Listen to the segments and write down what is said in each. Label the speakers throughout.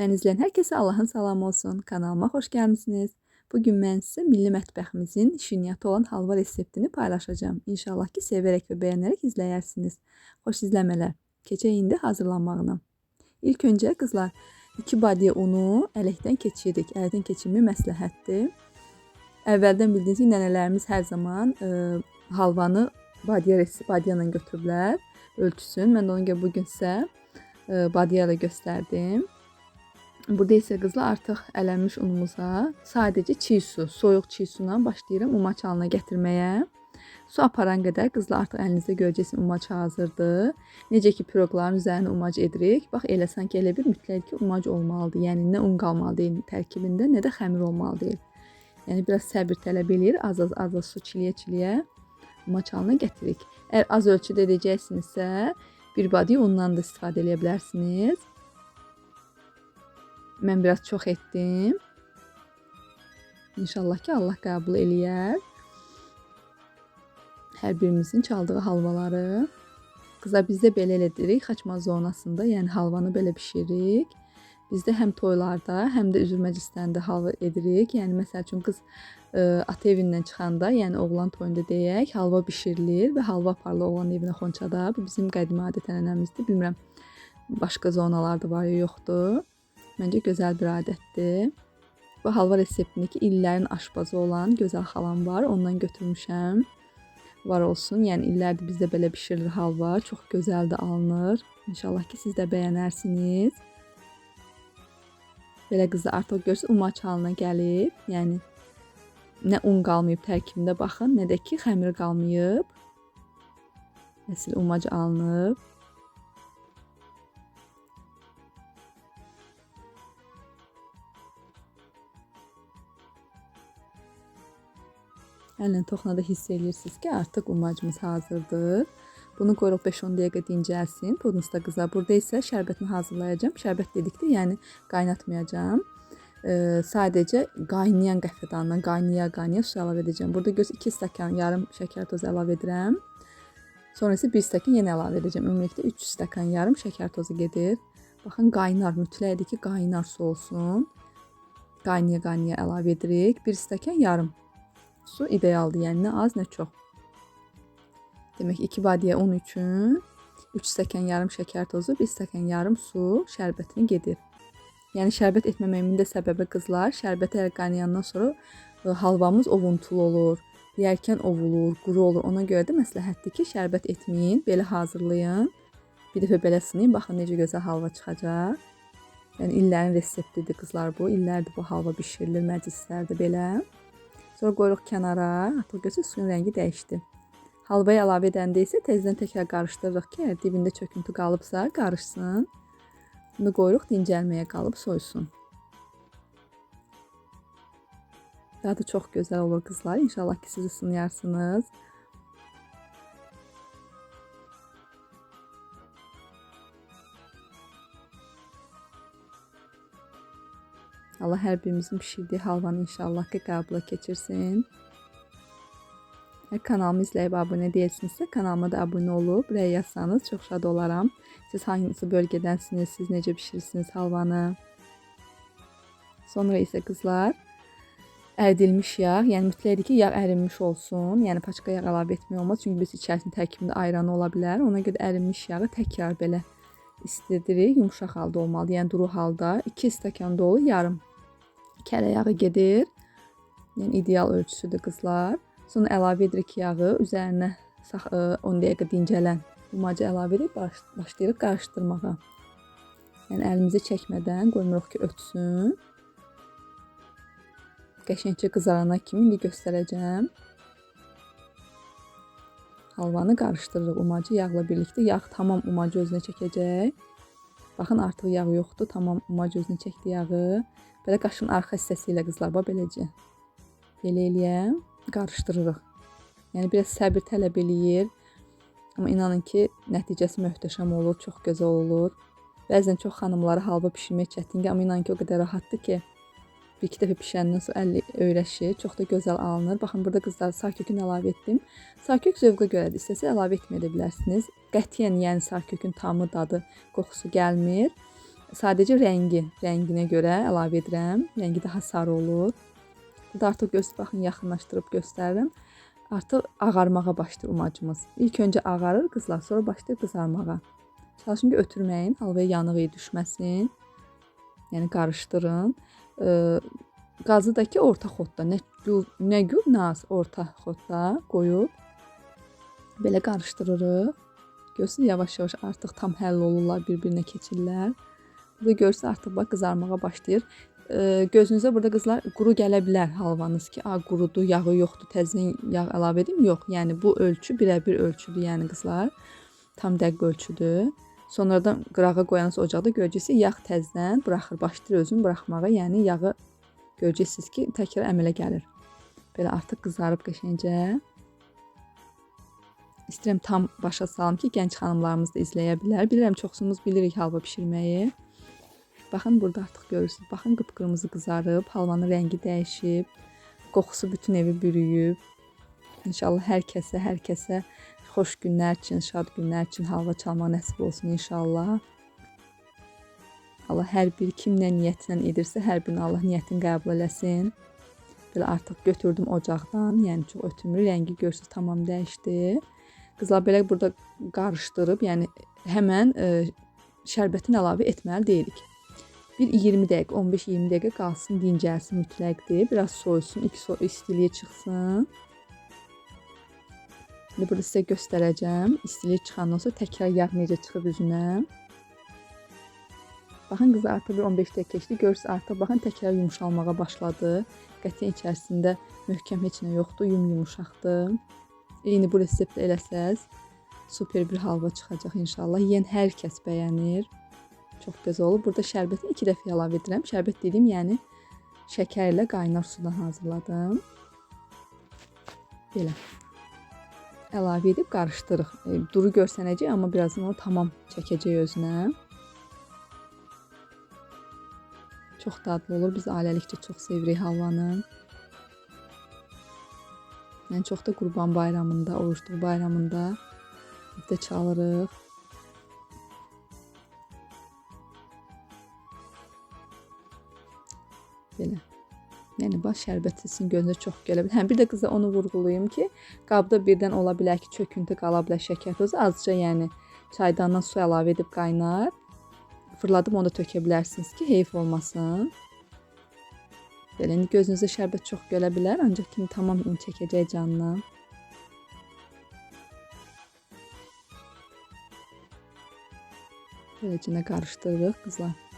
Speaker 1: Mən izləyən hər kəsə Allahın salamı olsun. Kanalıma xoş gəlmisiniz. Bu gün mən sizə milli mətbəximizin şirniyyatı olan halva reseptini paylaşacağım. İnşallah ki, sevərək və bəyənərək izləyərsiniz. Xoş izləmələr. Keçək indi hazırlanmağına. İlk öncə qızlar 2 badyə unu ələkdən keçiririk. Ələkdən keçirmək məsləhətdir. Əvvəldən bildiyiniz kimi nənələrimiz hər zaman ə, halvanı badyə badyə ilə götürüblər ölçüsün. Mən də ona görə bu gün sizə ə, badyə ilə göstərdim. Burada isə qızlar artıq ələnmiş unumuza sadəcə çiy su, soyuq çiy su ilə başlayıram umaç halına gətirməyə. Su aparan qədər qızlar artıq əlinizdə görəcəksiniz umaç hazırdır. Necə ki piroqların üzərinə umac edirik. Bax elə sanki elə bir mütləq ki umac olmalıdır. Yəni nə un qalmalı deyil tərkibində, nə də xəmir olmalı deyil. Yəni biraz səbir tələb eləyir. Az-az az-az su çiliyə-çiliyə umaç halına gətiririk. Əgər az ölçüdə edəcəksinizsə, bir badiyə undan da istifadə edə bilərsiniz. Mən biraz çox etdim. İnşallah ki, Allah qəbul eləyər. Hər birimizin çaldığı halvaları. Qıza bizdə belə elədirik, xaçma zonasında, yəni halvanı belə bişiririk. Bizdə həm toylarda, həm də üzür məclislərində halva edirik. Yəni məsəl üçün qız ə, e, ata evindən çıxanda, yəni oğlan toyunda deyək, halva bişirilir və halva aparılır oğlan evinə Xonçada. Bu bizim qədim adət-ənənəmizdir. Bilmirəm başqa zonalarda var ya yoxdur. Məncə gözəl bir adətdir. Bu halva reseptindəki illərin aşpazı olan gözəl xalam var. Ondan götürmüşəm. Var olsun. Yəni illərdir bizdə belə bişirilir halva. Çox gözəl də alınır. İnşallah ki siz də bəyənərsiniz. Belə qızı artıq görsə umaç halına gəlib. Yəni nə un qalmayıb tərkibində baxın, nə də ki xəmir qalmayıb. Əsl umac alınıb. Əllə toxunada hiss edirsiniz ki, artıq umacımız hazırdır. Bunu qoyuruq 5-10 dəqiqə dincəlsin. Pudunuz da qızar. Burada isə şərbətini hazırlayacağım. Şərbət dedikdə, yəni qaynatmayacağam. E, sadəcə qaynayan qəhvədandan qaynaya qaynaya su əlavə edəcəm. Burada göz 2 stəkan yarım şəkər tozu əlavə edirəm. Sonra isə 1 stəkan yenə əlavə edəcəm. Ümumilikdə 3 stəkan yarım şəkər tozu gedir. Baxın qaynar, mütləqdir ki, qaynar su olsun. Qaynaya qaynaya əlavə edirik. 1 stəkan yarım su idealdır. Yəni nə az, nə çox. Demək 2 badyə un üçün 3 stəkan yarım şəkər tozu, 1 stəkan yarım su şərbətini gedir. Yəni şərbət etməməyimin də səbəbi qızlar, şərbət əgər qaynayandan sonra e, halvamız ovuntul olur, yərkən ovulur, quru olur. Ona görə də məsləhətdir ki, şərbət etməyin, belə hazırlayın. Bir dəfə belə sınayın, baxın necə gözəl halva çıxacaq. Yəni illərin reseptidir qızlar bu. İllərdir bu halva bişirilir məclislərdə belə. Sonra qoyuruq kənara. Artıq görürsüz suyun rəngi dəyişdi. Halvayı əlavə edəndə isə tezdən təkrar qarışdırırıq ki, dibində çöküntü qalıbsa qarışsın. Bunu qoyuruq dincəlməyə qalıb soysun. Dadı çox gözəl olur qızlar. İnşallah ki siz sınayarsınız. Allah hər birimizin bişirdiyi halvanı inşallah ki qəbula keçirsin. Kanalımı izləyib abunə deyilsinizsə, kanalıma da abunə olub rəy yazsanız çox şad olaram. Siz hansı bölgədənsiniz, siz necə bişirirsiniz halvanı? Sonra isə qızlar əridilmiş yağ, yəni mütləqdir ki, yağ ərinmiş olsun. Yəni paçka yağ əlavə etmək olmaz, çünki biz içərisində tərkibində ayran ola bilər. Ona görə ərinmiş yağı təkrar belə istidirik, yumşaq halda olmalı. Yəni duru halda 2 stəkan dolu yarım kərə yağı gedir. Yəni ideal ölçüsüdür qızlar. Sonra əlavə edirik yağı, üzərinə 10 dəqiqə dincələn umacı əlavə edib başlayırıq qarışdırmağa. Yəni əlimizi çəkmədən qoymuruq ki, ötsün. Qəşəngcə qızarana kimi indi göstərəcəm. Halvanı qarışdırırıq umacı yağla birlikdə. Yağ tamam umacı özünə çəkəcək. Baxın artıq yağ yoxdur. Tamam umacı özünə çəkdi yağı. Belə qaşın arxa hissəsi ilə qızlar bax beləcə. Belə eləyəm, qarışdırırıq. Yəni biraz səbir tələb eləyir. Amma inanın ki, nəticəsi möhtəşəm olur, çox gözəl olur. Bəzən çox xanımlara halva bişirmək çətindir, amma inanın ki, o qədər rahatdır ki, bir iki dəfə bişəndən sonra əlli öyrəşir, çox da gözəl alınır. Baxın, burada qızlar sarkökün əlavə etdim. Sarkök zövqə görədir, istəsə əlavə etməyə də bilərsiniz. Qətiyyən, yəni sarkökün tamı, dadı, qoxusu gəlmir. Sadəcə rəngi, rənginə görə əlavə edirəm. Rəngi daha sarı olur. Burada artıq göz baxın yaxınlaşdırıb göstərirəm. Artıq ağarmağa başlayır umacımız. İlk öncə ağarır qızlar, sonra başlayır qızarmağa. Çalışın ki, ötürməyin, halvaya yanıq iyi düşməsin. Yəni qarışdırın. Ee, qazı da ki, orta xodda, nə gül, nə gül, nə az orta xodda qoyub belə qarışdırırıq. Görürsünüz, yavaş-yavaş artıq tam həll olurlar, bir-birinə keçirlər. Burada görürsünüz artıq bax qızarmağa başlayır. Ee, gözünüzə burada qızlar quru gələ bilər halvanız ki, a qurudur, yağı yoxdur, təzədən yağ əlavə edim. Yox, yəni bu ölçü birə-bir ölçüdür, yəni qızlar. Tam dəqiq ölçüdür. Sonradan qırağa qoyanız ocaqda görəcəksiniz, yağ təzədən buraxır, başlayır özünü buraxmağa. Yəni yağı görəcəksiniz ki, təkrar əmələ gəlir. Belə artıq qızarıb qəşəngcə. İstəyirəm tam başa salım ki, gənc xanımlarımız da izləyə bilər. Bilirəm çoxsumuz bilirik halva bişirməyi. Baxın burada artıq görürsünüz. Baxın qıpqırmızı qızarıb, halvanın rəngi dəyişib, qoxusu bütün evi bürüyüb. İnşallah hər kəsə, hər kəsə xoş günlər üçün, şad günlər üçün halva çalmaq nəsib olsun inşallah. Allah hər bir kim nə niyyətlə edirsə, hər birini Allah niyyətini qəbul eləsin. Belə artıq götürdüm ocaqdan, yəni çox ötümlü rəngi görürsüz tamam dəyişdi. Qızlar belə burada qarışdırıb, yəni həmən ə, şərbətini əlavə etməli deyilik. Bir 20 dəqiqə, 15-20 dəqiqə qalsın, dincəlsin mütləqdir. Biraz soyusun, ilk so istiliyə çıxsın. İndi burada sizə göstərəcəm. İstiliyə çıxandan sonra təkrar yağ necə çıxıb üzünə. Baxın qızı artıq bir 15 dəqiqə keçdi. Görürsüz artıq baxın təkrar yumşalmağa başladı. Qətiyyən içərisində möhkəm heç nə yoxdur, yum-yumuşaqdır. Eyni bu reseptlə eləsəz super bir halva çıxacaq inşallah. Yeyən hər kəs bəyənir. Çox gözəl olur. Burada şərbətini 2 dəfə əlavə edirəm. Şərbət dediyim, yəni şəkərlə qaynar sudan hazırladım. Belə. Əlavə edib qarışdırırıq. E, duru görsənəcək, amma birazdan o tamam çəkəcək özünə. Çox dadlı olur. Biz ailəlikcə çox sevirik halvanı. Yəni çox da Qurban bayramında, oruçluq bayramında evdə çalırıq. Yəni baş şərbəti sizin gözünüzə çox gələ bilər. Həm bir də qıza onu vurğulayım ki, qabda birdən ola bilər ki, çöküntü qala bilər şəkər tozu. Azca yəni çaydandan su əlavə edib qaynar. Fırladıb onu da tökə bilərsiniz ki, heyf olmasın. Belə indi gözünüzə şərbət çox gələ bilər, ancaq kimi tamam un çəkəcək canına. Beləcə qarışdırırıq qızlar.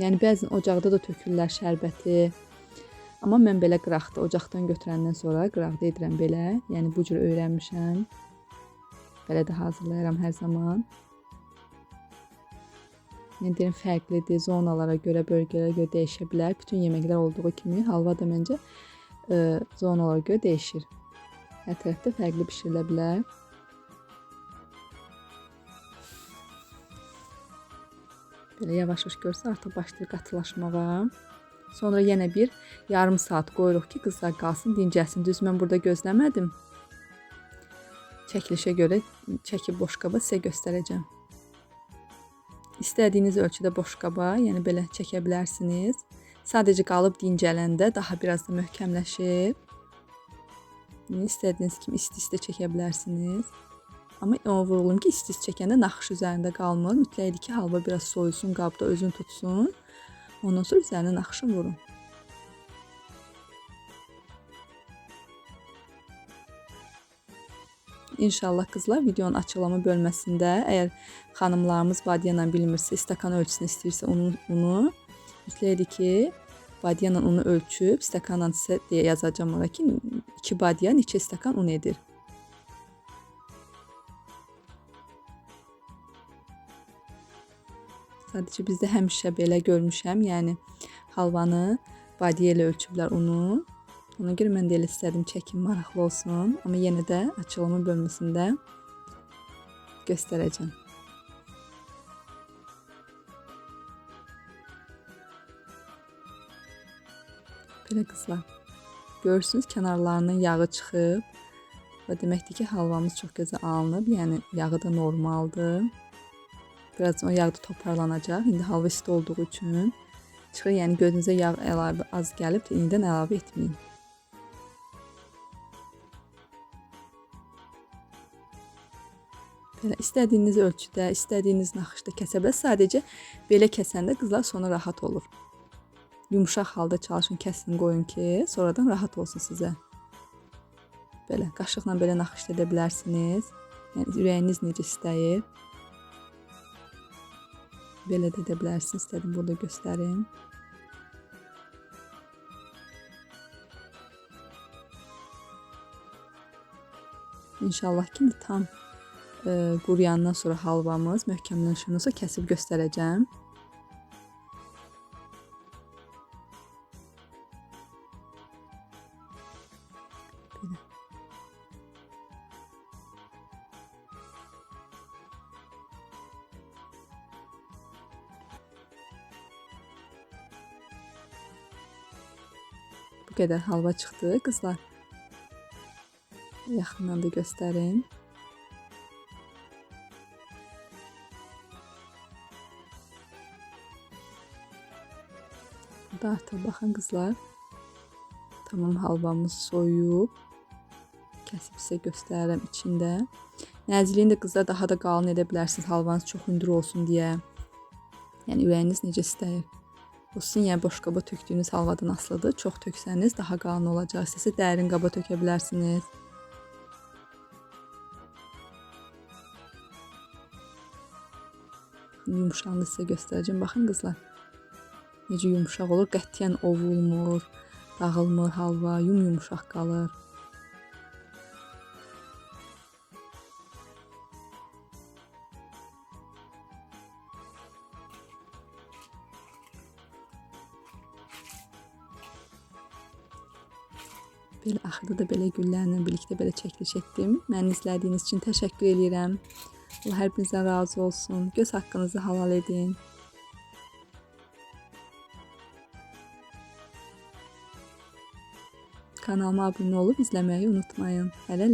Speaker 1: Yəni bəzən ocaqda da tökürlər şərbəti. Amma mən belə qıraqda ocaqdan götürəndən sonra qıraqda edirəm belə. Yəni bu cür öyrənmişəm. Belə də hazırlayıram hər zaman. Yəni deyirəm fərqlidir, zonalara görə, bölgələrə görə dəyişə bilər. Bütün yeməklər olduğu kimi halva da məncə ə, zonalara görə dəyişir. Hər tərəfdə fərqli bişirilə bilər. Belə yavaş-yavaş görsə artıq başlayır qatılaşmağa. Sonra yenə bir yarım saat qoyuruq ki, qızlar qalsın, dincəlsin. Düz mən burada gözləmədim. Çəkilişə görə çəkib boşqaba sizə göstərəcəm. İstədiyiniz ölçüdə boşqaba, yəni belə çəkə bilərsiniz. Sadəcə qalıb dincələndə daha biraz da möhkəmləşir. Yəni istədiyiniz kimi isti-isti çəkə bilərsiniz. Amma vurğulayım ki, istis çəkəndə naxış üzərində qalmır. Mütləqdir ki, halva biraz soyusun, qabda özünü tutsun. Ondan sonra üzərinə naxışını vurun. İnşallah qızlar videonun açıqlama bölməsində əgər xanımlarımız badiyana bilmirsə, stakan ölçüsünü istəyirsə unu, unu mütləqdir ki, badiyana unu ölçüb, stakanla sizə deyə yazacağam ora ki, 2 badiya neçə stakan un edir. Sadəcə bizdə həmişə belə görmüşəm. Yəni halvanı badiyə ilə ölçüblər unu. Ona görə mən də elə istədim çəkim maraqlı olsun. Amma yenə də açılımı bölməsində göstərəcəm. Belə qızlar. Görürsünüz kənarlarının yağı çıxıb. Və deməkdir ki, halvamız çox gözəl alınıb. Yəni yağı da normaldır. Birazdan o yağ da toparlanacaq. İndi halva isti olduğu üçün çıxır. Yəni gözünüzə yağ əlavə az gəlib, yenidən əlavə etməyin. Belə istədiyiniz ölçüdə, istədiyiniz naxışda kəsə bilərsiniz. Sadəcə belə kəsəndə qızlar sonra rahat olur. Yumşaq halda çalışın, kəsin, qoyun ki, sonradan rahat olsun sizə. Belə qaşıqla belə naxış edə bilərsiniz. Yəni ürəyiniz necə istəyir. Belə də edə bilərsiniz. İstədim burada göstərim. İnşallah ki tam e, quruyandan sonra halvamız möhkəmləşəndən kəsib göstərəcəm. Belə. Bu qədər halva çıxdı qızlar. Yaxından da göstərim. Burada artıq baxın qızlar. Tamam halvamız soyuyub. Kəsib sizə göstərirəm içində. Nəzliyini də qızlar daha da qalın edə bilərsiniz halvanız çox hündür olsun deyə. Yəni ürəyiniz necə istəyir. Sizin yəni boş qaba tökdüyünüz halvadan asılıdır. Çox töksəniz daha qalın olacaq. İstəsə dərin qaba tökə bilərsiniz. Yumşağını sizə göstərəcəm. Baxın qızlar. Necə yumşaq olur. Qətiyyən ovulmur, dağılmır halva, yum-yumşaq qalır. Belə axırda da belə güllərlə birlikdə belə çəkiliş etdim. Məni izlədiyiniz üçün təşəkkür edirəm. Allah hər birinizdən razı olsun. Göz haqqınızı halal edin. Kanalıma abunə olub izləməyi unutmayın. Hələlik.